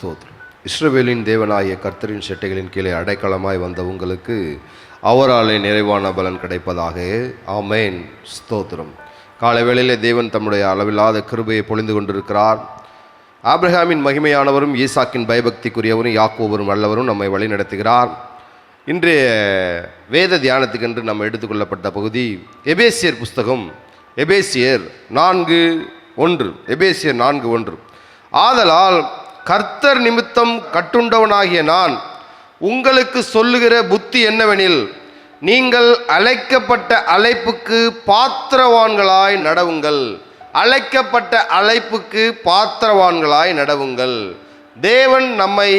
ஸ்தோத்ரம் இஸ்ரவேலின் தேவனாகிய கர்த்தரின் செட்டைகளின் கீழே அடைக்கலமாய் வந்த உங்களுக்கு அவராலே நிறைவான பலன் கிடைப்பதாக. ஆமேன். ஸ்தோத்திரம். காலை வேளையிலே தேவன் தம்முடைய அளவில்லாத கிருபையை பொழிந்து கொண்டிருக்கிறார். ஆப்ரஹாமின் மகிமையானவரும் ஈசாக்கின் பயபக்திக்குரியவரும் யாக்கோவரும் வல்லவரும் நம்மை வழி நடத்துகிறார். இன்றைய வேத தியானத்துக்கென்று நம்ம எடுத்துக்கொள்ளப்பட்ட பகுதி எபேசியர் புஸ்தகம் எபேசியர் நான்கு ஒன்று. எபேசியர் நான்கு ஒன்று. ஆதலால் கர்த்தர் நிமித்தம் கட்டுண்டவனாகிய நான் உங்களுக்கு சொல்லுகிற புத்தி என்னவெனில் நீங்கள் அழைக்கப்பட்ட அழைப்புக்கு பாத்திரவான்களாய் நடவுங்கள். அழைக்கப்பட்ட அழைப்புக்கு பாத்திரவான்களாய் நடவுங்கள். தேவன் நம்மை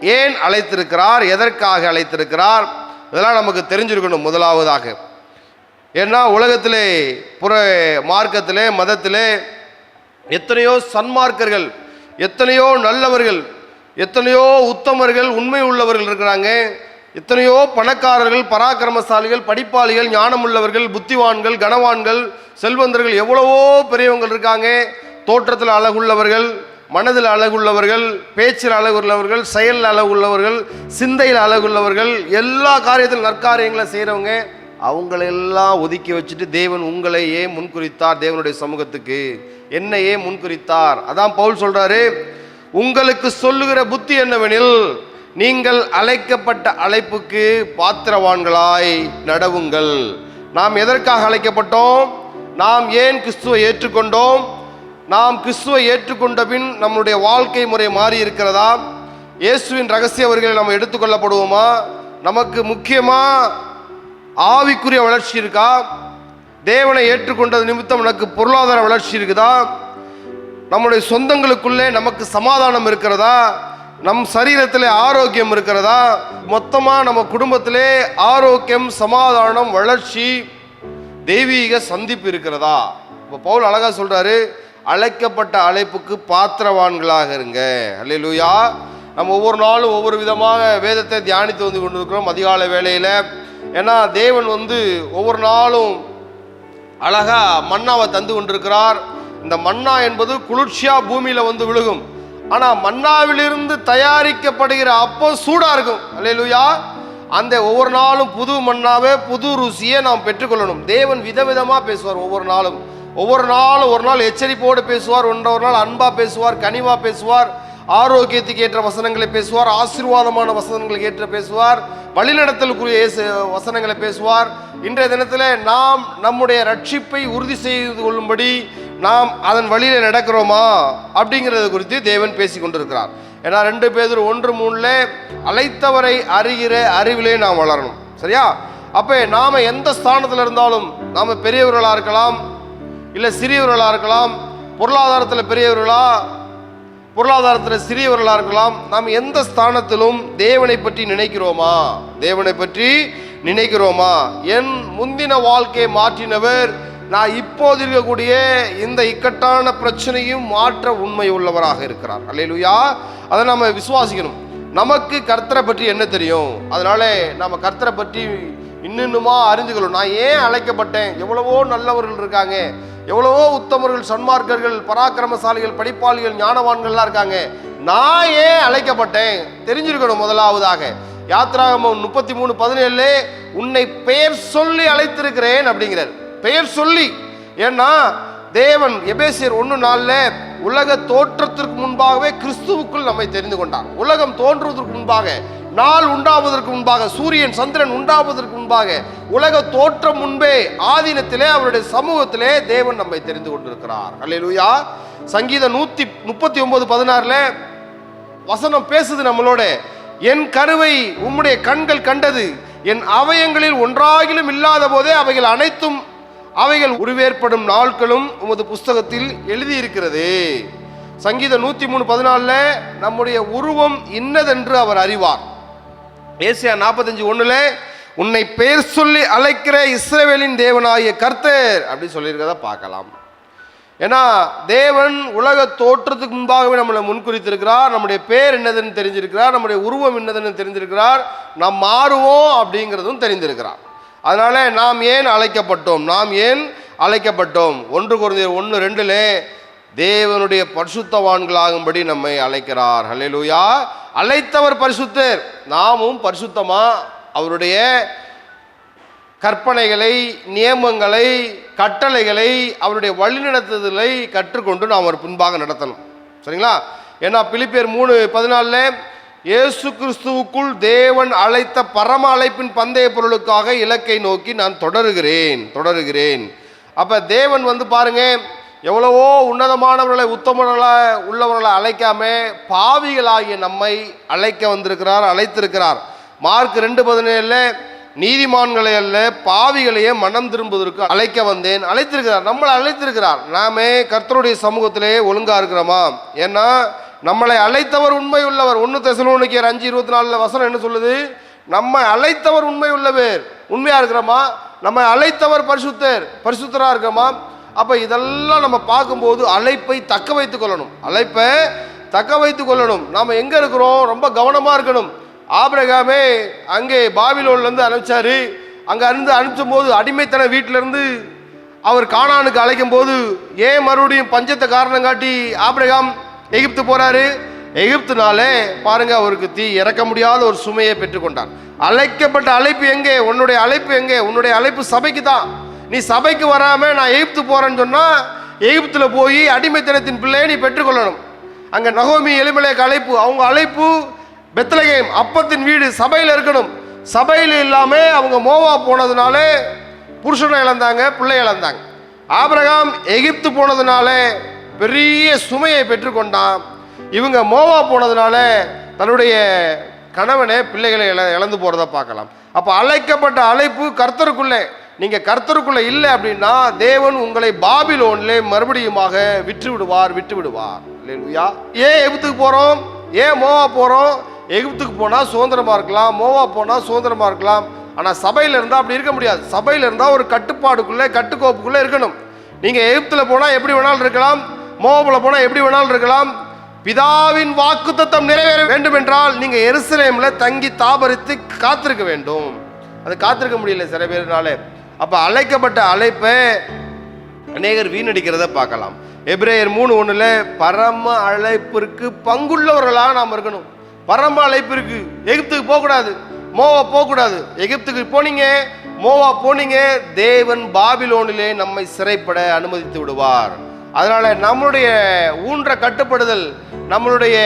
ஏன் அழைத்திருக்கிறார்? எதற்காக அழைத்திருக்கிறார்? இதெல்லாம் நமக்கு தெரிஞ்சிருக்கணும் முதலாவதாக. ஏன்னா உலகத்திலே புற மார்க்கத்திலே மதத்திலே எத்தனையோ சன்மார்க்கர்கள் எத்தனையோ நல்லவர்கள் எத்தனையோ உத்தமர்கள் உண்மை உள்ளவர்கள் இருக்கிறாங்க. எத்தனையோ பணக்காரர்கள் பராக்கிரமசாலிகள் படிப்பாளிகள் ஞானமுள்ளவர்கள் புத்திவான்கள் கனவான்கள் செல்வந்தர்கள் எவ்வளவோ பெரியவங்க இருக்காங்க. தோற்றத்தில் அழகுள்ளவர்கள் மனதில் அழகுள்ளவர்கள் பேச்சில் அழகுள்ளவர்கள் செயலில் அழகுள்ளவர்கள் சிந்தையில் அழகுள்ளவர்கள் எல்லா காரியத்திலும் நற்காரியங்களை செய்கிறவங்க அவங்களெல்லாம் ஒதுக்கி வச்சுட்டு தேவன் உங்களை ஏன் முன்குறித்தார் தேவனுடைய சமூகத்துக்கு? என்ன ஏன் முன்குறித்தார்? அதான் பவுல் சொல்றாரு உங்களுக்கு சொல்லுகிற புத்தி என்னவெனில் நீங்கள் அழைக்கப்பட்ட அழைப்புக்கு பாத்திரவான்களாய் நடவுங்கள். நாம் எதற்காக அழைக்கப்பட்டோம்? நாம் ஏன் கிறிஸ்துவை ஏற்றுக்கொண்டோம்? நாம் கிறிஸ்துவை ஏற்றுக்கொண்ட பின் நம்முடைய வாழ்க்கை முறை மாறி இருக்கிறதா? இயேசுவின் ரகசிய வரிகளை நம்ம எடுத்துக்கொள்ளப்படுவோமா நமக்கு முக்கியமாக ஆவிக்குரிய வளர்ச்சி இருக்கா? தேவனை ஏற்றுக்கொண்டது நிமித்தம் நமக்கு பொருளாதார வளர்ச்சி இருக்குதா? நம்முடைய சொந்தங்களுக்குள்ளே நமக்கு சமாதானம் இருக்கிறதா? நம் சரீரத்தில் ஆரோக்கியம் இருக்கிறதா? மொத்தமாக நம்ம குடும்பத்திலே ஆரோக்கியம் சமாதானம் வளர்ச்சி தெய்வீக சந்திப்பு இருக்கிறதா? இப்போ பவுல் அழகாக சொல்கிறாரு அழைக்கப்பட்ட அழைப்புக்கு பாத்திரவான்களாக இருங்க. அல்லேலூயா நம்ம ஒவ்வொரு நாளும் ஒவ்வொரு விதமாக வேதத்தை தியானித்து வந்து கொண்டிருக்கிறோம். அதிகாலை வேலையில் ஏன்னா தேவன் வந்து ஒவ்வொரு நாளும் அழகா மன்னாவை தந்து கொண்டிருக்கிறார். இந்த மன்னா என்பது குளிர்ச்சியா பூமியில வந்து விழுகும். ஆனா மன்னாவிலிருந்து தயாரிக்கப்படுகிற அப்போ சூடா இருக்கும். அல்லேலூயா. அந்த ஒவ்வொரு நாளும் புது மன்னாவே புது ருசியை நாம் பெற்றுக்கொள்ளணும். தேவன் விதவிதமா பேசுவார் ஒவ்வொரு நாளும். ஒவ்வொரு நாளும் ஒரு நாள் எச்சரிப்போடு பேசுவார் ஒன்றொரு நாள் அன்பா பேசுவார் கனிவா பேசுவார் ஆரோக்கியத்துக்கு ஏற்ற வசனங்களை பேசுவார் ஆசீர்வாதமான வசனங்களுக்கு ஏற்ற பேசுவார். வழிநடத்தலுக்குரிய இயேசு வசனங்களை பேசுவார். இன்றைய தினத்தில் நாம் நம்முடைய ரட்சிப்பை உறுதி செய்து கொள்ளும்படி நாம் அதன் வழியில் நடக்கிறோமா? அப்படிங்கிறது குறித்து தேவன் பேசி கொண்டிருக்கிறார். ஏன்னா ரெண்டு பேர் ஒன்று மூணில் அழைத்தவரை அறிகிற அறிவிலே நாம் வளரணும். சரியா? அப்போ நாம் எந்த ஸ்தானத்தில் இருந்தாலும் நாம் பெரியவர்களாக இருக்கலாம் இல்லை சிறியவர்களாக இருக்கலாம் பொருளாதாரத்தில் பெரியவர்களா பொருளாதாரத்தில் சிறியவர்களாக இருக்கலாம். நாம் எந்த ஸ்தானத்திலும் தேவனை பற்றி நினைக்கிறோமா? தேவனை பற்றி நினைக்கிறோமா? என் முந்தின வாழ்க்கையை மாற்றினவர் நான் இப்போது இருக்கக்கூடிய இந்த இக்கட்டான பிரச்சனையும் மாற்ற உண்மை உள்ளவராக இருக்கிறார். அல்லையா அதை நம்ம விசுவாசிக்கணும். நமக்கு கர்த்தரை பற்றி என்ன தெரியும்? அதனால நம்ம கர்த்தரை பற்றி இன்னுமா அறிஞ்சுக்கணும் நான் ஏன் அழைக்கப்பட்டேன்? எவ்வளவோ நல்லவர்கள் இருக்காங்க. எவ்வளவோ உத்தமர்கள் சன்மார்க்கர்கள் பராக்கிரமசாலிகள் படிப்பாளிகள் ஞானவான்கள்லாம் இருக்காங்க. நான் ஏன் அழைக்கப்பட்டேன். தெரிஞ்சிருக்கணும் முதலாவதாக. யாத்ராகமம் முப்பத்தி மூணு பதினேழு உன்னை பெயர் சொல்லி அழைத்திருக்கிறேன் அப்படிங்கிறார். பெயர் சொல்லி. ஏன்னா தேவன் எபேசியர் ஒன்று நாளில் உலக தோற்றத்திற்கு முன்பாகவே கிறிஸ்துவுக்குள் நம்மை தெரிந்து கொண்டார். உலகம் தோன்றுவதற்கு முன்பாக நாள் உண்டாவதற்கு முன்பாக சூரியன் சந்திரன் உண்டாவதற்கு முன்பாக உலக தோற்றம் முன்பே ஆதீனத்திலே அவருடைய சமூகத்திலே தேவன் நம்மை தெரிந்து கொண்டிருக்கிறார். அல்லேலூயா சங்கீதம் நூத்தி முப்பத்தி ஒன்பது பதினாறுல வசனம் பேசுது நம்மளோட. என் கருவை உம்முடைய கண்கள் கண்டது. என் அவயங்களில் ஒன்றாகிலும் இல்லாத போதே அவைகள் அனைத்தும் அவைகள் உருவேற்படும் நாட்களும் உமது புஸ்தகத்தில் எழுதியிருக்கிறது. சங்கீத நூத்தி மூணு பதினாலுல நம்முடைய உருவம் இன்னதென்று அவர் அறிவார். ஏசியா நாற்பத்தஞ்சு ஒன்றில் உன்னை பெயர் சொல்லி அழைக்கிற இஸ்ரேவேலின் தேவனாகிய கர்த்தர் அப்படி சொல்லியிருக்கத பார்க்கலாம். ஏன்னா தேவன் உலக தோற்றத்துக்கு முன்பாகவே நம்மளை முன்குறித்திருக்கிறார். நம்முடைய பேர் என்னதுன்னு தெரிஞ்சிருக்கிறார். நம்முடைய உருவம் என்னதுன்னு தெரிஞ்சிருக்கிறார். நாம் மாறுவோம் அப்படிங்கிறதும் தெரிந்திருக்கிறார். அதனால நாம் ஏன் அழைக்கப்பட்டோம்? நாம் ஏன் அழைக்கப்பட்டோம்? ஒன்று குறைந்த ஒன்று ரெண்டுலே தேவனுடைய பரிசுத்தவான்களாகும்படி நம்மை அழைக்கிறார். ஹalleluya. அழைத்தவர் பரிசுத்தர் நாமும் பரிசுத்தமாக அவருடைய கற்பனைகளை நியமங்களை கட்டளைகளை அவருடைய வழிநடத்துதலை கற்றுக்கொண்டு நாம் அவர் பின்பாக நடத்தணும். சரிங்களா? ஏன்னா பிலிப்பியர் மூணு பதினாலில் இயேசு கிறிஸ்துவுக்குள் தேவன் அழைத்த பரம அழைப்பின் பந்தய பொருளுக்காக இலக்கை நோக்கி நான் தொடருகிறேன் தொடருகிறேன். அப்போ தேவன் வந்து பாருங்கள் எவ்வளவோ உன்னதமானவர்களை உத்தமர்களா உள்ளவர்களை அழைக்காம பாவிகளாகிய நம்மை அழைக்க வந்திருக்கிறார் அழைத்திருக்கிறார். மார்க் ரெண்டு பதினேழுல நீதிமான்களை அல்ல பாவிகளையே மனம் திரும்புவதற்கு அழைக்க வந்தேன். அழைத்திருக்கிறார் நம்மளை அழைத்திருக்கிறார். நாமே கர்த்தருடைய சமூகத்திலே ஒழுங்கா இருக்கிறோமா? ஏன்னா நம்மளை அழைத்தவர் உண்மை உள்ளவர் ஒன்று தெசலோனிக்கர் அஞ்சு இருபத்தி நாலுல வசனம் என்ன சொல்லுது? நம்ம அழைத்தவர் உண்மை உள்ளவர் உண்மையா இருக்கிறோமா? நம்ம அழைத்தவர் பரிசுத்தர் பரிசுத்தராக இருக்கிறோமா? அப்போ இதெல்லாம் நம்ம பார்க்கும்போது அழைப்பை தக்க வைத்துக் கொள்ளணும். அழைப்பை தக்க வைத்துக் கொள்ளணும். நாம் எங்கே இருக்கிறோம்? ரொம்ப கவனமாக இருக்கணும். ஆபிரகாமே அங்கே பாபிலோன்லேருந்து அனுப்பிச்சாரு. இருந்து அனுப்பிச்சும் போது அடிமைத்தன வீட்டிலேருந்து அவர் காணானுக்கு அழைக்கும் போது ஏன் மறுபடியும் பஞ்சத்தை காரணம் காட்டி ஆபிரகாம் எகிப்து போறாரு? எகிப்துனாலே பாருங்க அவருக்கு தீ இறக்க முடியாத ஒரு சுமையை பெற்றுக்கொண்டார். அழைக்கப்பட்ட அழைப்பு எங்கே? உன்னுடைய அழைப்பு எங்கே? உன்னுடைய அழைப்பு சபைக்கு தான் நீ சபைக்கு வராமல் நான் எகிப்து போகிறேன்னு சொன்னால் எகிப்தில் போய் அடிமைத்தனத்தின் பிள்ளையை நீ பெற்றுக்கொள்ளணும். அங்கே நகோமி எளிமலைக்கு அழைப்பு அவங்க அழைப்பு பெத்தலகேம் அப்பத்தின் வீடு சபையில் இருக்கணும். சபையில் இல்லாமல் அவங்க மோவா போனதுனால புருஷனை இழந்தாங்க பிள்ளை இழந்தாங்க. ஆபிரகாம் எகிப்து போனதுனால பெரிய சுமையை பெற்றுக்கொண்டான். இவங்க மோவா போனதுனால தன்னுடைய கணவனை பிள்ளைகளை இழ இழந்து போகிறத பார்க்கலாம். அப்போ அழைக்கப்பட்ட அழைப்பு கர்த்தருக்குள்ளே நீங்க கர்த்தருக்குள்ள இல்லை அப்படின்னா தேவன் உங்களை பாபிலோன்லே மறுபடியுமாக விற்று விடுவார் விட்டு விடுவார் அல்லேலூயா ஏன் எகிப்துக்கு போறோம்? ஏன் மோவா போறோம்? எகிப்துக்கு போனா சுதந்திரமா இருக்கலாம் மோவா போனா சுதந்திரமா இருக்கலாம். ஆனா சபையில இருந்தா அப்படி இருக்க முடியாது. சபையில இருந்தா ஒரு கட்டுப்பாடுக்குள்ள கட்டுக்கோப்புக்குள்ள இருக்கணும். நீங்க எகிப்துல போனா எப்படி வேணாலும் இருக்கலாம் மோவாபுல போனா எப்படி வேணாலும் இருக்கலாம். பிதாவின் வாக்குத்தத்தம் நிறைவேற வேண்டும் என்றால் நீங்க எருசலேம்ல தங்கி தாபரித்து காத்திருக்க வேண்டும். அது காத்திருக்க முடியல சில பேர்னால. அப்ப அழைக்கப்பட்ட அழைப்பை அநேகர் வீணடிக்கிறத பார்க்கலாம். எப்ரேயர் மூணு ஒண்ணுல பரம அழைப்பிற்கு பங்குள்ளவர்களாக நாம் இருக்கணும். பரம அழைப்பிற்கு எகிப்துக்கு போகக்கூடாது. மோவா போகக்கூடாது. எகிப்துக்கு போனீங்க மோவா போனீங்க தேவன் பாபிலோனிலே நம்மை சிறைப்பட அனுமதித்து விடுவார். அதனால நம்மளுடைய ஊன்ற கட்டுப்படுதல் நம்மளுடைய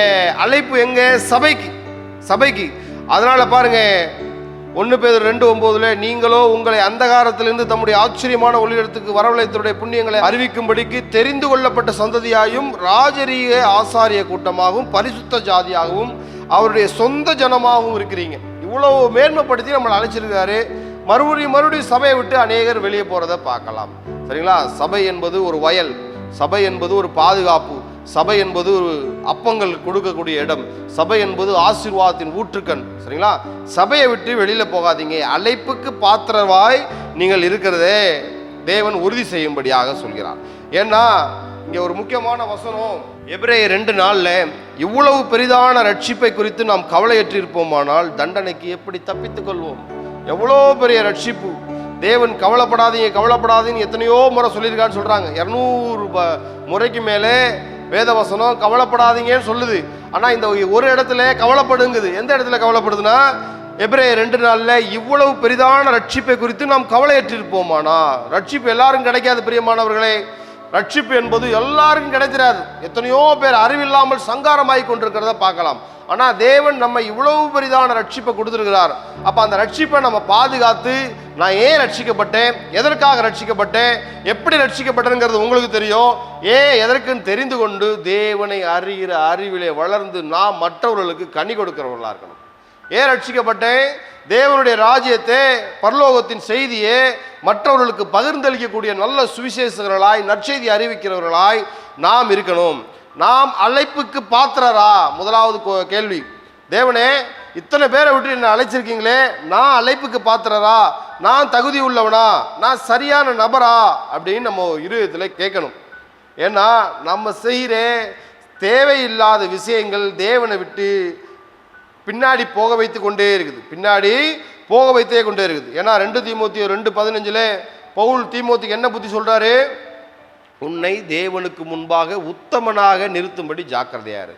அழைப்பு எங்க? சபைக்கு. சபைக்கு. அதனால பாருங்க ஒன்று பேர் ரெண்டு ஒம்போதுல நீங்களோ உங்களை அந்தகாரத்திலிருந்து தம்முடைய ஆச்சரியமான ஒளியிடத்துக்கு வரவழைத்தருடைய புண்ணியங்களை அறிவிக்கும்படிக்கு தெரிந்து கொள்ளப்பட்ட சந்ததியாயும் ராஜரீக ஆசாரிய கூட்டமாகவும் பரிசுத்த ஜாதியாகவும் அவருடைய சொந்த ஜனமாகவும் இருக்கிறீங்க. இவ்வளவு மேன்மைப்படுத்தி நம்மளை அழைச்சிருக்காரு. மறுபடியும் மறுபடியும் சபையை விட்டு அநேகர் வெளியே போகிறத பார்க்கலாம். சரிங்களா? சபை என்பது ஒரு வயல். சபை என்பது ஒரு பாதுகாப்பு. சபை என்பது ஒரு அப்பங்கள் கொடுக்கக்கூடிய இடம். சபை என்பது ஆசீர்வாதத்தின் ஊற்றுக்கண். சரிங்களா? சபையை விட்டு வெளியில போகாதீங்க. அழைப்புக்கு பாத்திரவாய் நீங்கள் இருக்கிறதே. தேவன் உறுதி செய்யும்படியாக சொல்கிறார். ஏன்னா இங்க ஒரு முக்கியமான வசனம். எப்ரே ரெண்டு நாள்ல இவ்வளவு பெரிதான ரட்சிப்பை குறித்து நாம் கவலையற்றிருப்போமானால் தண்டனைக்கு எப்படி தப்பித்துக் கொள்வோம்? எவ்வளோ பெரிய ரட்சிப்பு. தேவன் கவலைப்படாதீங்க கவலைப்படாதீங்க எத்தனையோ முறை சொல்லியிருக்கான்னு சொல்கிறாங்க இரநூறு முறைக்கு மேலே வேதவசனம் கவலைப்படாதீங்கன்னு சொல்லுது. ஆனா இந்த ஒரு இடத்துல கவலைப்படுங்குது. எந்த இடத்துல கவலைப்படுதுன்னா எப்ரே ரெண்டு நாள்ல இவ்வளவு பெரிதான ரட்சிப்பை குறித்து நாம் கவலையற்றிருப்போமானா? ரட்சிப்பு எல்லாரும் கிடைக்காது பிரியமானவர்களே. ரட்சிப்பு என்பது எல்லாருக்கும் கிடைச்சிடாது எத்தனையோ பேர் அறிவில்லாமல் சங்காரமாகி கொண்டிருக்கிறத பார்க்கலாம். ஆனால் தேவன் நம்ம இவ்வளவு பெரிதான ரட்சிப்பை கொடுத்துருக்கிறார். அப்போ அந்த ரட்சிப்பை நம்ம பாதுகாத்து நான் ஏன் ரட்சிக்கப்பட்டேன்? எதற்காக ரட்சிக்கப்பட்டேன்? எப்படி ரட்சிக்கப்பட்டேங்கிறது உங்களுக்கு தெரியும். ஏன் எதற்குன்னு தெரிந்து கொண்டு தேவனை அறிகிற அறிவிலே வளர்ந்து நாம் மற்றவர்களுக்கு கனி கொடுக்கிறவர்களாக இருக்கணும். ஏன் ரட்சிக்கப்பட்டேன் தேவனுடைய ராஜ்யத்தை பரலோகத்தின் செய்தியை மற்றவர்களுக்கு பகிர்ந்தளிக்கக்கூடிய நல்ல சுவிசேஷகர்களாய் நற்செய்தி அறிவிக்கிறவர்களாய் நாம் இருக்கணும். நாம் அழைப்புக்கு பாத்திரரா? முதலாவது கோ- கேள்வி. தேவனே இத்தனை பேரை விட்டு என்ன அழைச்சிருக்கீங்களே? நான் அழைப்புக்கு பாத்திரரா? நான் தகுதி உள்ளவனா? நான் சரியான நபரா? அப்படின்னு நம்ம இருதயத்தில் கேட்கணும். ஏன்னா நம்ம செய்கிற தேவையில்லாத விஷயங்கள் தேவனை விட்டு பின்னாடி போக வைத்து கொண்டே இருக்குது. பின்னாடி போக வைத்தே கொண்டே இருக்குது. ஏன்னா ரெண்டு தீமோத்தி ரெண்டு பதினஞ்சில் பவுல் தீமூத்திக்கு என்ன புத்தி சொல்கிறாரு உன்னை தேவனுக்கு முன்பாக உத்தமனாக நிறுத்தும்படி ஜாக்கிரதையாரு.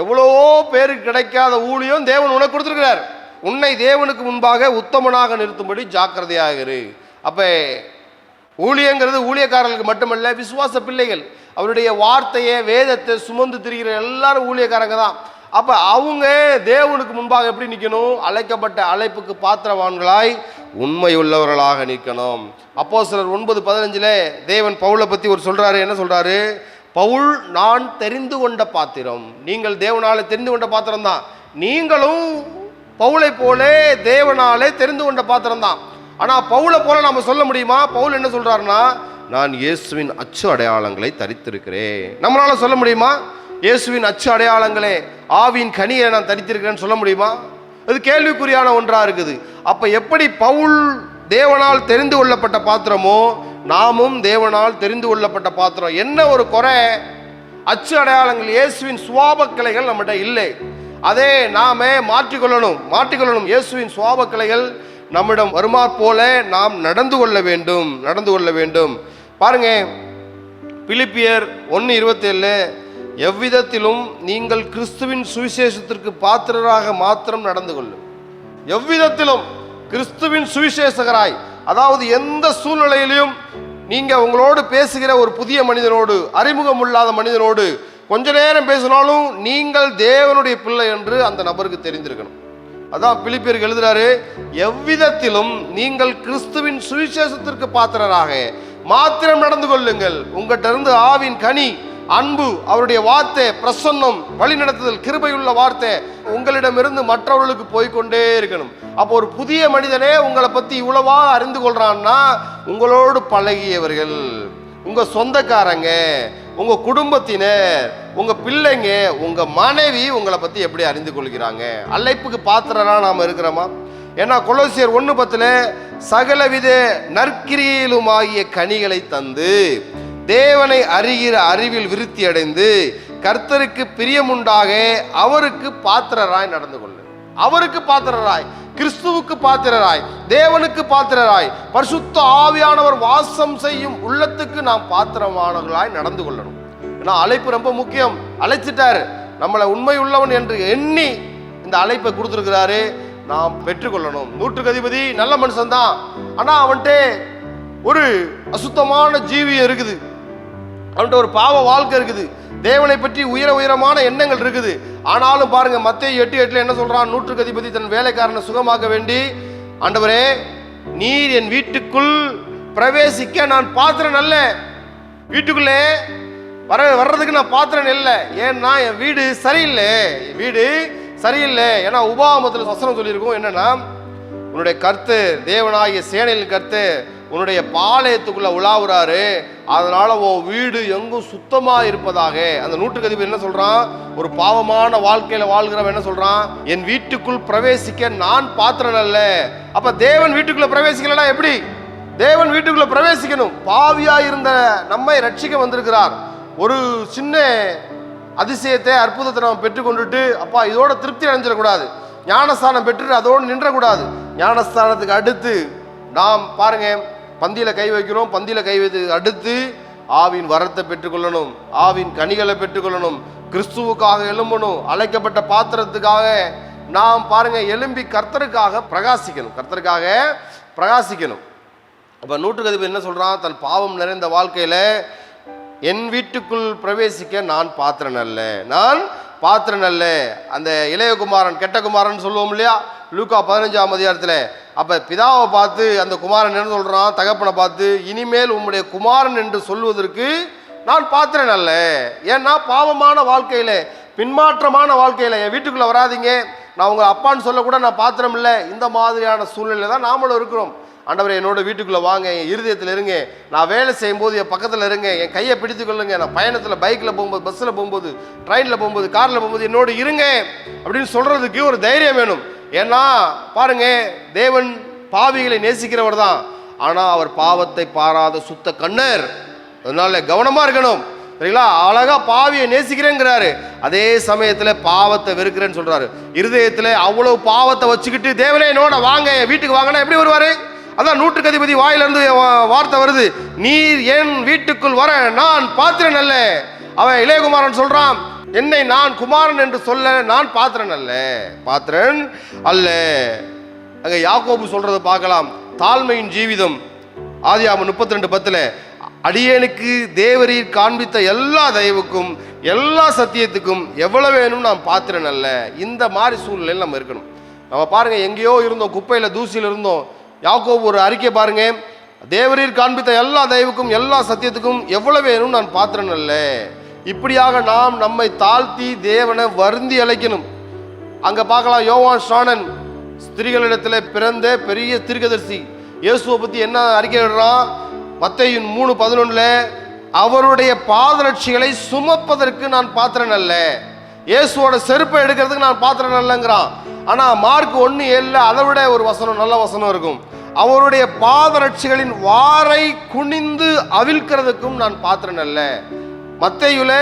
எவ்வளோ பேருக்கு கிடைக்காத ஊழியம் தேவன் உனக்கு கொடுத்துருக்கிறார். உன்னை தேவனுக்கு முன்பாக உத்தமனாக நிறுத்தும்படி ஜாக்கிரதையாகிரு அப்போ ஊழியங்கிறது ஊழியக்காரர்களுக்கு மட்டுமல்ல விசுவாச பிள்ளைகள். அவருடைய வார்த்தையை வேதத்தை சுமந்து திரிகிற எல்லாரும் ஊழியக்காரங்க தான். அப்போ அவங்க தேவனுக்கு முன்பாக எப்படி நிற்கணும் அழைக்கப்பட்ட அழைப்புக்கு பாத்திரவான்களாய் உண்மை உள்ளவர்களாக நிற்கணும். அப்போ சிலர் ஒன்பது பதினஞ்சில் தேவன் பவுலை பற்றி ஒரு சொல்கிறாரு என்ன சொல்கிறாரு பவுல் நான் தெரிந்து கொண்ட பாத்திரம். நீங்கள் தேவனாலே தெரிந்து கொண்ட பாத்திரம் தான் நீங்களும் பவுலை போலே தேவனாலே தெரிந்து கொண்ட பாத்திரம் தான் ஆனால் பவுலை போல நம்ம சொல்ல முடியுமா? பவுல் என்ன சொல்கிறாருன்னா நான் இயேசுவின் அச்சு அடையாளங்களை தரித்திருக்கிறேன். நம்மளால சொல்ல முடியுமா? இயேசுவின் அச்சு அடையாளங்களே ஆவின் கனியை நான் தரித்திருக்கிறேன்னு சொல்ல முடியுமா? அது கேள்விக்குறியான ஒன்றாக இருக்குது. அப்போ எப்படி பவுல் தேவனால் தெரிந்து கொள்ளப்பட்ட பாத்திரமோ நாமும் தேவனால் தெரிந்து கொள்ளப்பட்ட பாத்திரம். என்ன ஒரு குறை? அச்சு அடையாளங்கள் இயேசுவின் சுவாபக்கலைகள் நம்மகிட்ட இல்லை. அதே நாமே மாற்றிக்கொள்ளணும் மாற்றிக்கொள்ளணும். இயேசுவின் சுவாபக்கலைகள் நம்மிடம் வருமா போல நாம் நடந்து கொள்ள வேண்டும் நடந்து கொள்ள வேண்டும். பாருங்க பிலிப்பியர் ஒன்று இருபத்தேழு எவ்விதத்திலும் நீங்கள் கிறிஸ்துவின் சுவிசேஷத்திற்கு பாத்திரராக மாத்திரம் நடந்து கொள்ளும். எவ்விதத்திலும் கிறிஸ்துவின் சுவிசேஷகராய் அதாவது எந்த சூழ்நிலையிலையும் நீங்க உங்களோடு பேசுகிற ஒரு புதிய மனிதனோடு அறிமுகம் இல்லாத மனிதனோடு கொஞ்ச நேரம் பேசினாலும் நீங்கள் தேவனுடைய பிள்ளை என்று அந்த நபருக்கு தெரிந்திருக்கணும். அதான் பிலிப்பியருக்கு எழுதுறாரு எவ்விதத்திலும் நீங்கள் கிறிஸ்துவின் சுவிசேஷத்திற்கு பாத்திரராக மாத்திரம் நடந்து கொள்ளுங்கள். உங்கள்கிட்ட இருந்து ஆவின் கனி அன்பு அவருடைய வார்த்தை பிரசன்னம் வழிநடத்துதல் கிருபையுள்ள வார்த்தை உங்களிடமிருந்து மற்றவர்களுக்கு போய்க்கொண்டே இருக்கணும். அப்போ ஒரு புதிய மனிதனே உங்களை பத்தி இவ்வளவா அறிந்து கொள்றான்னா உங்களோடு பழகியவர்கள் உங்க சொந்தக்காரங்க உங்க குடும்பத்தினர் உங்க பிள்ளைங்க உங்க மனைவி உங்களை பத்தி எப்படி அறிந்து கொள்கிறாங்க? அழைப்புக்கு பாத்திரரா நாம இருக்கிறோமா? ஏன்னா கொலோசியர் ஒன்று பத்தில் சகலவித நற்கிரியிலுமாகிய கனிகளை தந்து தேவனை அறிகிற அறிவில் விருத்தி அடைந்து கர்த்தருக்கு பிரியமுண்டாக அவருக்கு பாத்திரராய் நடந்து கொள்ளு. அவருக்கு பாத்திரராய் கிறிஸ்துவுக்கு பாத்திரராய் தேவனுக்கு பாத்திரராய் பரிசுத்த ஆவியானவர் வாசம் செய்யும் உள்ளத்துக்கு நாம் பாத்திரமானவர்களாய் நடந்து கொள்ளணும். ஏன்னா அழைப்பு ரொம்ப முக்கியம். அழைச்சிட்டாரு. நம்மளை உண்மை உள்ளவன் என்று எண்ணி இந்த அழைப்பை கொடுத்துருக்கிறாரு. நாம் பெற்றுக்கொள்ளணும். நூற்றுக்கு அதிபதி நல்ல மனுஷன் தான் ஆனா அவன்கிட்ட ஒரு அசுத்தமான ஜீவி இருக்குது. அவன்கிட்ட ஒரு பாவ வாழ்க்கை இருக்குது. தேவனை பற்றி உயர உயரமான எண்ணங்கள் இருக்குது. ஆனாலும் பாருங்க மத்திய எட்டு எட்டுல என்ன சொல்றான்? நூற்றுக்கு அதிபதி தன் வேலைக்காரனை சுகமாக்க வேண்டி ஆண்டவரே நீர் என் வீட்டுக்குள் பிரவேசிக்க நான் பாத்திரம் அல்ல. வீட்டுக்குள்ளே வர வர்றதுக்கு நான் பாத்திரம் இல்லை. ஏன்னா என் வீடு சரியில்லை. என் வீடு சரியில்லை. ஏன்னா உபாமத்தில் வசனம் சொல்லியிருக்கோம். என்னன்னா உன்னுடைய கர்த்து தேவனாகிய சேனையில் கர்த்து உன்னுடைய பாளையத்துக்குள்ள உலாவுறாரு. அதனால உன் வீடு எங்கும் சுத்தமா இருப்பதாக. அந்த நூற்றுக்கு என்ன சொல்றான்? ஒரு பாவமான வாழ்க்கையில வாழ்கிறவன் என்ன சொல்றான்? என் வீட்டுக்குள் பிரவேசிக்க நான் பாத்திரம் அல்ல. அப்ப தேவன் வீட்டுக்குள்ள பிரவேசிக்கலனா எப்படி? தேவன் வீட்டுக்குள்ள பிரவேசிக்கணும். பாவியா இருந்த நம்மை ரட்சிக்க வந்திருக்கிறார். ஒரு சின்ன அதிசயத்தை அற்புதத்தை நம்ம பெற்றுக்கொண்டுட்டு அப்பா இதோட திருப்தி அடைஞ்சிடக்கூடாது. ஞானஸ்தானம் பெற்றுட்டு அதோடு நின்றக்கூடாது. ஞானஸ்தானத்துக்கு அடுத்து நாம் பாருங்க பந்தியில் கை வைக்கிறோம். பந்தியில் கை வைத்து அடுத்து ஆவின் வரத்தை பெற்றுக்கொள்ளணும். ஆவின் கனிகளை பெற்றுக்கொள்ளணும். கிறிஸ்துவுக்காக எழும்பணும். அழைக்கப்பட்ட பாத்திரத்துக்காக நாம் பாருங்க எலும்பி கர்த்தருக்காக பிரகாசிக்கணும். கர்த்தருக்காக பிரகாசிக்கணும். அப்போ நூற்றுக்கதிப்பு என்ன சொல்றான்? தன் பாவம் நிறைந்த வாழ்க்கையில என் வீட்டுக்குள் பிரவேசிக்க நான் பாத்திரன் அல்ல. நான் பாத்திரன் அல்ல. அந்த இளையகுமாரன் கெட்ட குமாரன் சொல்லுவோம் இல்லையா? லூக்கா பதினஞ்சாம் அதிகாரத்தில் அப்போ பிதாவை பார்த்து அந்த குமாரன் என்ன சொல்கிறான் தகப்பனை பார்த்து இனிமேல் உம்முடைய குமாரன் என்று சொல்வதற்கு நான் பாத்திரன் அல்ல. ஏன்னா பாவமான வாழ்க்கையில் பின்மாற்றமான வாழ்க்கையில் என் வீட்டுக்குள்ளே வராதீங்க. நான் உங்கள் அப்பான்னு சொல்லக்கூட நான் பாத்திரம் இல்லை. இந்த மாதிரியான சூழ்நிலை தான் நாமளும் இருக்கிறோம். ஆண்டவரை என்னோட வீட்டுக்குள்ள வாங்க என் இருதயத்தில் இருங்க. நான் வேலை செய்யும்போது என் பக்கத்தில் இருங்க. என் கையை பிடித்து கொள்ளுங்க. நான் பயணத்தில் பைக்கில் போகும்போது பஸ்ஸில் போகும்போது ட்ரெயினில் போகும்போது காரில் போகும்போது என்னோடு இருங்க அப்படின்னு சொல்றதுக்கு ஒரு தைரியம் வேணும். ஏன்னா பாருங்க தேவன் பாவிகளை நேசிக்கிறவர் தான். ஆனால் அவர் பாவத்தை பாராத சுத்த கண்ணர். அதனால கவனமாக இருக்கணும். சரிங்களா? அழகா பாவியை நேசிக்கிறேங்கிறாரு. அதே சமயத்துல பாவத்தை வெறுக்கிறேன்னு சொல்றாரு. இருதயத்துல அவ்வளவு பாவத்தை வச்சுக்கிட்டு தேவனே என்னோட வாங்க என் வீட்டுக்கு வாங்கன்னா எப்படி வருவாரு? அதான் நூற்றுக்கு அதிபதி வாயிலிருந்து வார்த்தை வருது. நீர் என் வீட்டுக்குள் வர நான் பாத்திரன் அல்ல. அவன் இளையகுமாரன் சொல்றான் என்னை நான் குமாரன் என்று சொல்ல நான் பாத்திரன் அல்ல. பாத்திரன் அல்ல. அங்க யாக்கோபு சொல்றதை பார்க்கலாம். தாழ்மையின் ஜீவிதம். ஆதியாம முப்பத்தி ரெண்டு பத்துல அடியேனுக்கு தேவரீர் காண்பித்த எல்லா தயவுக்கும் எல்லா சத்தியத்துக்கும் எவ்வளவு வேணும் நான் பாத்திரன் அல்ல. இந்த மாதிரி சூழ்நிலையில் நம்ம இருக்கணும். நம்ம பாருங்க எங்கேயோ இருந்தோம் குப்பையில தூசியில் இருந்தோம். யாக்கோ ஒரு அறிக்கை பாருங்க. தேவரீர் காண்பித்த எல்லா தயவுக்கும் எல்லா சத்தியத்துக்கும் எவ்வளவு வேணும் நான் பாத்திரன் அல்ல. இப்படியாக நாம் நம்மை தாழ்த்தி தேவனை வருந்தி அழைக்கணும். அங்க பார்க்கலாம் யோவான் ஸ்நானன் ஸ்திரீகளிடத்தில் பிறந்த பெரிய திருகதர்சி இயேசுவை பத்தி என்ன அறிக்கை விடுறான் மத்தையின் மூணு பதினொன்னுல அவருடைய பாதரட்சிகளை சுமப்பதற்கு நான் பாத்திரன் அல்ல. இயேசுவோட செருப்பை எடுக்கிறதுக்கு நான் பாத்திரம் நல்லங்கிறான் ஆனா மார்க் ஒன்னு ஏழில் அதை விட ஒரு வசனம் நல்ல வசனம் இருக்கும். அவருடைய பாதரட்சிகளின் வாரை குனிந்து அவிழ்க்கிறதுக்கும் நான் பாத்திரம் அல்ல. மத்தையுல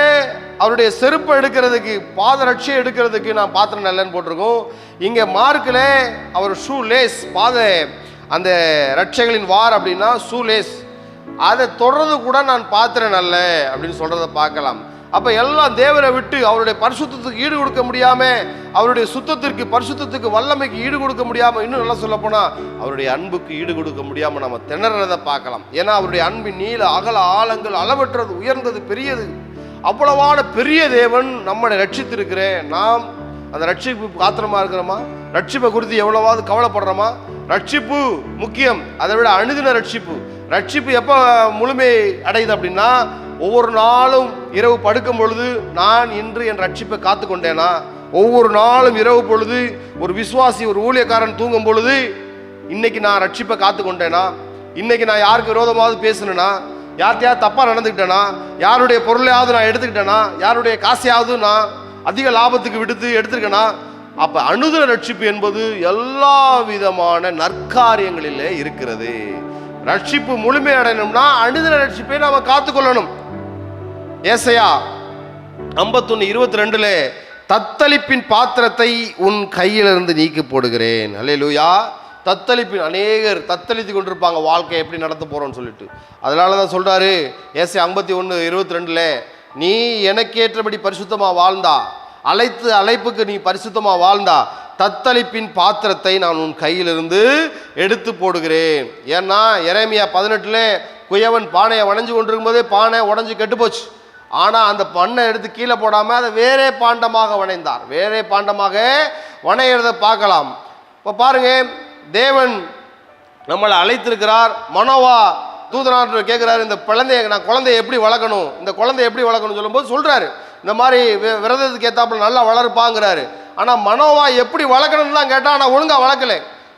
அவருடைய செருப்பு எடுக்கிறதுக்கு பாதரட்சியை எடுக்கிறதுக்கு நான் பாத்திரம் நல்லன்னு போட்டிருக்கோம். இங்க மார்க்கில் அவர் ஷூ லேஸ் பாத அந்த ரட்சைகளின் வார் அப்படின்னா ஷூ லேஸ். அதை தொடர்ந்து கூட நான் பாத்திரம் நல்ல அப்படின்னு சொல்கிறத பார்க்கலாம். அப்ப எல்லாம் தேவரை விட்டு அவருடைய பரிசுத்தத்துக்கு ஈடு கொடுக்க முடியாம அவருடைய சுத்தத்திற்கு பரிசுத்தத்துக்கு வல்லமைக்கு ஈடு கொடுக்க முடியாம இன்னும் நல்லா சொல்ல போனா அவருடைய அன்புக்கு ஈடு கொடுக்க முடியாம நம்ம திணறதை பார்க்கலாம். ஏன்னா அவருடைய அன்பின் நீல அகல ஆழங்கள் அளவற்றது உயர்ந்தது பெரியது. அவ்வளவான பெரிய தேவன் நம்மளை ரட்சித்திருக்கிறேன் நாம் அந்த ரட்சிப்பு காத்திரமா இருக்கிறோமா? ரட்சிப்பை குறித்து எவ்வளவாவது கவலைப்படுறோமா? ரட்சிப்பு முக்கியம். அதை விட அணுதின ரட்சிப்பு. ரட்சிப்பு எப்போ முழுமை அடையுது அப்படின்னா ஒவ்வொரு நாளும் இரவு படுக்கும் பொழுது நான் இன்று என் ரட்சிப்பை காத்து கொண்டேனா? ஒவ்வொரு நாளும் இரவு பொழுது ஒரு விசுவாசி ஒரு ஊழியக்காரன் தூங்கும் பொழுது இன்னைக்கு நான் ரட்சிப்பை காத்து கொண்டேனா? இன்னைக்கு நான் யாருக்கு விரோதமாவது பேசணுனா யார்கிட்டயாவது தப்பாக நடந்துக்கிட்டேனா? யாருடைய பொருளையாவது நான் எடுத்துக்கிட்டேனா? யாருடைய காசையாவது நான் அதிக லாபத்துக்கு விடுத்து எடுத்துருக்கேனா? அப்போ அனுதின ரட்சிப்பு என்பது எல்லா விதமான நற்காரியங்களிலே இருக்கிறது. ரட்சிப்பு முழுமை அடையணும்னா அனுதின ரட்சிப்பை நாம காத்துக்கொள்ளணும். ஏசையா ஐம்பத்தொன்னு இருபத்தி ரெண்டுல தத்தளிப்பின் பாத்திரத்தை உன் கையிலிருந்து நீக்கி போடுகிறேன். அல்லேலூயா. தத்தளிப்பின் அநேகர் தத்தளித்து கொண்டிருப்பாங்க. வாழ்க்கை எப்படி நடத்த போகிறோம்னு சொல்லிட்டு. அதனால தான் சொல்கிறாரு ஏசை ஐம்பத்தி ஒன்று இருபத்தி ரெண்டில் நீ எனக்கேற்றபடி பரிசுத்தமாக வாழ்ந்தா அழைத்து அழைப்புக்கு நீ பரிசுத்தமாக வாழ்ந்தா தத்தளிப்பின் பாத்திரத்தை நான் உன் கையிலிருந்து எடுத்து போடுகிறேன். ஏன்னா இறைமையா பதினெட்டுல குயவன் பானையை வணைஞ்சு கொண்டிருக்கும் போதே பானை உடஞ்சு கெட்டு போச்சு. ஆனா அந்த பண்ணை எடுத்து கீழே போடாம அதை வேறே பாண்டமாக வணைந்தார். வேறே பாண்டமாக வணையிறத பார்க்கலாம். இப்போ பாருங்க தேவன் நம்மளை அழைத்திருக்கிறார். மனோவா தூதனார் கேட்குறாரு இந்த குழந்தைய நான் குழந்தைய எப்படி வளர்க்கணும்? இந்த குழந்தைய எப்படி வளர்க்கணும்னு சொல்லும்போது சொல்றாரு. இந்த மாதிரி விரதத்துக்கு ஏற்றாப்புல நல்லா வளர்ப்பாங்கிறாரு. ஆனால் மனோவா எப்படி வளர்க்கணும்லாம் கேட்டால் ஆனால் ஒழுங்கா வளர்க்கல.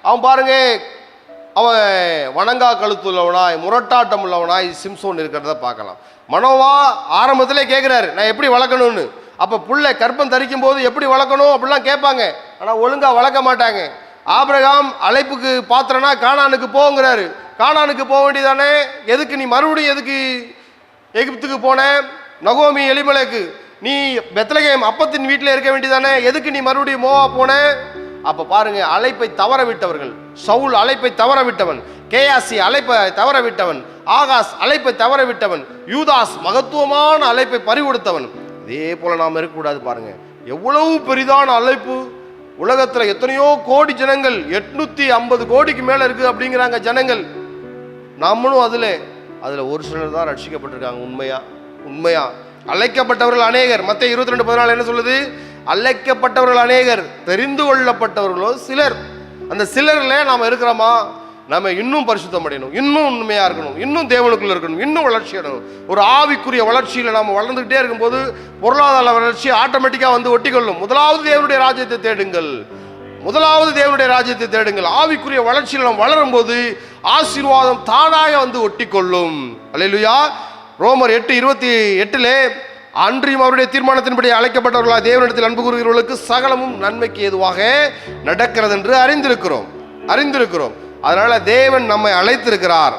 அவன் பாருங்க அவன் வணங்கா கழுத்து உள்ளவனாய் முரட்டாட்டம் உள்ளவனாய் சிம்சோன் இருக்கிறத பார்க்கலாம். மனோவா ஆரம்பத்திலே கேட்குறாரு நான் எப்படி வளர்க்கணும்னு? அப்போ புள்ளை கற்பம் தரிக்கும் போது எப்படி வளர்க்கணும் அப்படிலாம் கேட்பாங்க. ஆனால் ஒழுங்கா வளர்க்க மாட்டாங்க. ஆபிரகாம் அழைப்புக்கு பாத்திரனா காணானுக்கு போங்கிறாரு. காணானுக்கு போக வேண்டியதானே? எதுக்கு நீ மறுபடியும் எதுக்கு எகிப்துக்கு போன? நகோமி எலிமலைக்கு. நீ பெத்லகேம் அப்பத்தின் வீட்டில் இருக்க வேண்டியதானே? எதுக்கு நீ மறுபடியும் மோவா போன? அப்ப பாருங்க அழைப்பை தவற விட்டவர்கள் சவுல் அழைப்பை தவற விட்டவன் கேஆசி அழைப்பை தவற விட்டவன் ஆகாஸ் அழைப்பை தவற விட்டவன் யூதாஸ் மகத்துவமான அழைப்பை பறிகொடுத்தவன். இதே போல நாம் இருக்கக்கூடாது பாருங்க. எவ்வளவு பெரிதான அழைப்பு. உலகத்துல எத்தனையோ கோடி ஜனங்கள் எட்நூத்தி ஐம்பது கோடிக்கு மேல இருக்கு அப்படிங்கிறாங்க ஜனங்கள். நம்மளும் அதுல அதுல ஒரு சிலர் தான் ரட்சிக்கப்பட்டிருக்காங்க உண்மையா? உண்மையா? அழைக்கப்பட்டவர்கள் அநேகர். மற்ற இருபத்தி ரெண்டு பதினாலு என்ன சொல்லுது? அழைக்கப்பட்டவர்கள் அநேகர். தெரிந்து கொள்ளப்பட்டவர்களோ சிலர். அந்த சிலர்ல நாம் இருக்கிறோமா? நம்ம இன்னும் பரிசுத்தம் அடையணும். இன்னும் உண்மையா இருக்கணும். இன்னும் தேவனுக்குள்ள இருக்கணும். இன்னும் வளர்ச்சி அடையணும். ஒரு ஆவிக்குரிய வளர்ச்சியில நாம வளர்ந்துகிட்டே இருக்கும்போது பொருளாதார வளர்ச்சி ஆட்டோமேட்டிக்கா வந்து ஒட்டிக்கொள்ளும். முதலாவது தேவனுடைய ராஜ்யத்தை தேடுங்கள். முதலாவது தேவனுடைய ராஜ்யத்தை தேடுங்கள். ஆவிக்குரிய வளர்ச்சியில் நாம் வளரும் போது ஆசீர்வாதம் தானாக வந்து ஒட்டிக்கொள்ளும். அல்லேலூயா. ரோமர் எட்டு இருபத்தி எட்டிலே அன்றியும் அவருடைய தீர்மானத்தின்படி அழைக்கப்பட்டவர்களா தேவனிடத்தில் அன்பு கூறுகிறவர்களுக்கு சகலமும் நன்மைக்கு ஏதுவாக நடக்கிறது என்று அறிந்திருக்கிறோம். அறிந்திருக்கிறோம். அதனால தேவன் நம்மை அழைத்திருக்கிறார்.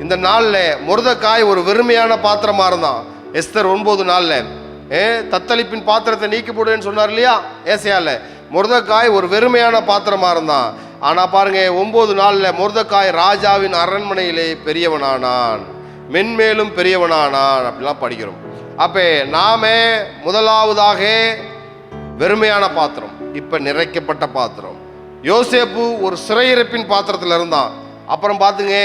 இந்த நாளில் முருதக்காய் ஒரு வெறுமையான பாத்திரமா இருந்தான். எஸ்தர் ஒன்பது நாளில். ஏ தத்தளிப்பின் பாத்திரத்தை நீக்கி போடுன்னு சொன்னார் இல்லையா? ஏசையால. முருதக்காய் ஒரு வெறுமையான பாத்திரமா இருந்தான். ஆனால் பாருங்க ஒன்பது நாளில் முருதக்காய் ராஜாவின் அரண்மனையிலே பெரியவனானான். மென்மேலும் பெரியவனானான் அப்படிலாம் படிக்கிறோம். அப்போ நாம முதலாவதாக வெறுமையான பாத்திரம் இப்ப நிறைக்கப்பட்ட பாத்திரம். யோசேப்பு ஒரு சிறையிருப்பின் பாத்திரத்தில் இருந்தான். அப்புறம் பார்த்துங்க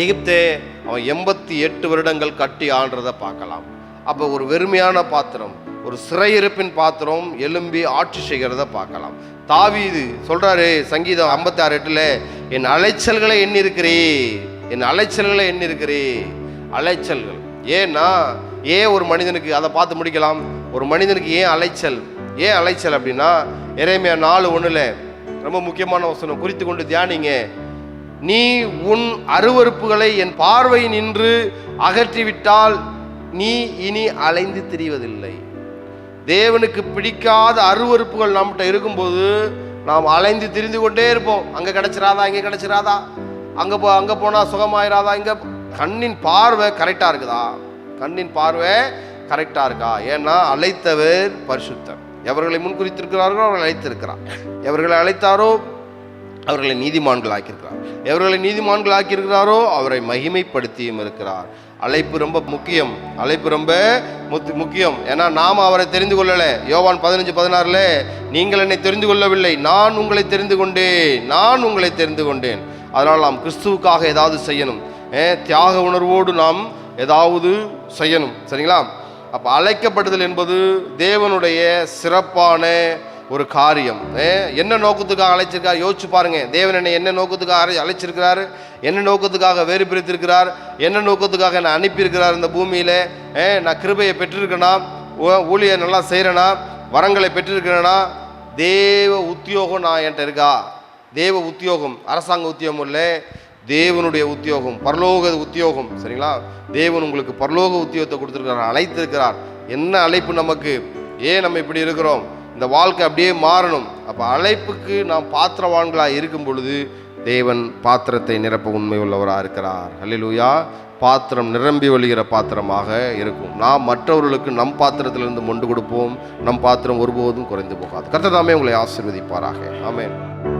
எகிப்தே அவன் எண்பத்தி எட்டு வருடங்கள் கட்டி ஆண்டதை பார்க்கலாம். அப்போ ஒரு வெறுமையான பாத்திரம் ஒரு சிறையிருப்பின் பாத்திரம் எலும்பி ஆட்சி செய்கிறத பார்க்கலாம். தாவி இது சொல்றாரு சங்கீதம் ஐம்பத்தி ஆறு எட்டுல என் அலைச்சல்களை எண்ணி என் அலைச்சல்களை எண்ணிருக்கிறே அலைச்சல்கள். ஏன்னா ஏன் ஒரு மனிதனுக்கு அதை பார்த்து முடிக்கலாம். ஒரு மனிதனுக்கு ஏன் அலைச்சல்? ஏன் அலைச்சல் அப்படின்னா இறைமையா நாலு ஒண்ணுல ரொம்ப முக்கியமான வசனம். குறித்து கொண்டு தியானிங்க. நீ உன் அருவருப்புகளை என் பார்வை நின்று அகற்றிவிட்டால் நீ இனி அலைந்து திரிவதில்லை. தேவனுக்கு பிடிக்காத அருவருப்புகள் நம்மகிட்ட இருக்கும்போது நாம் அலைந்து திரிந்து கொண்டே இருப்போம். அங்க கிடைச்சிராதா இங்க கிடைச்சிராதா? அங்கே போ அங்கே போனால் சுகமாயிராதா? இங்கே கண்ணின் பார்வை கரெக்டாக இருக்குதா? கண்ணின் பார்வை கரெக்டாக இருக்கா? ஏன்னா அழைத்தவர் பரிசுத்தர். எவர்களை முன்குறித்திருக்கிறார்களோ அவர்களை அழைத்திருக்கிறார். எவர்களை அழைத்தாரோ அவர்களை நீதிமான்கள் ஆக்கியிருக்கிறார் எவர்களை நீதிமான்கள் ஆக்கியிருக்கிறாரோ அவரை மகிமைப்படுத்தியும் இருக்கிறார். அழைப்பு ரொம்ப முக்கியம். அழைப்பு ரொம்ப முத்து- முக்கியம். ஏன்னா நாம் அவரை தெரிந்து கொள்ளலை. யோவான் பதினஞ்சு பதினாறுல நீங்கள் என்னை தெரிந்து கொள்ளவில்லை. நான் உங்களை தெரிந்து கொண்டேன். நான் உங்களை தெரிந்து கொண்டேன். அதனால் நாம் கிறிஸ்துவுக்காக ஏதாவது செய்யணும். தியாக உணர்வோடு நாம் ஏதாவது செய்யணும். சரிங்களா? அப்போ அழைக்கப்படுதல் என்பது தேவனுடைய சிறப்பான ஒரு காரியம். என்ன நோக்கத்துக்காக அழைச்சிருக்கார்? யோசிச்சு பாருங்க. தேவன் என்னை என்ன நோக்கத்துக்காக அழை- அழைச்சிருக்கிறாரு? என்ன நோக்கத்துக்காக வேறு பிரித்திருக்கிறார் என்ன நோக்கத்துக்காக என்னை அனுப்பியிருக்கிறார் இந்த பூமியில? நான் கிருபையை பெற்றிருக்கேனா? ஊ- ஊழியை நல்லா செய்கிறேனா வரங்களை பெற்றிருக்கிறேனா? தேவ உத்தியோகம் நான் என்கிட்ட இருக்கா? தேவ உத்தியோகம் அரசாங்க உத்தியோகம் இல்லை தேவனுடைய உத்தியோகம் பரலோக உத்தியோகம் சரிங்களா? தேவன் உங்களுக்கு பரலோக உத்தியோகத்தை கொடுத்துருக்கிறார் அழைத்திருக்கிறார். என்ன அழைப்பு நமக்கு? ஏன் நம்ம இப்படி இருக்கிறோம்? இந்த வாழ்க்கை அப்படியே மாறணும். அப்போ அழைப்புக்கு நாம் பாத்திரவான்களாக இருக்கும் பொழுது தேவன் பாத்திரத்தை நிரப்ப உண்மை உள்ளவராக இருக்கிறார். அல்லேலூயா பாத்திரம் நிரம்பி வழிகிற பாத்திரமாக இருக்கும். நாம் மற்றவர்களுக்கு நம் பாத்திரத்திலிருந்து மொண்டு கொடுப்போம். நம் பாத்திரம் ஒருபோதும் குறைந்து போகாது. கர்த்ததாமே உங்களை ஆசிர்வதிப்பாராக. ஆமேன்.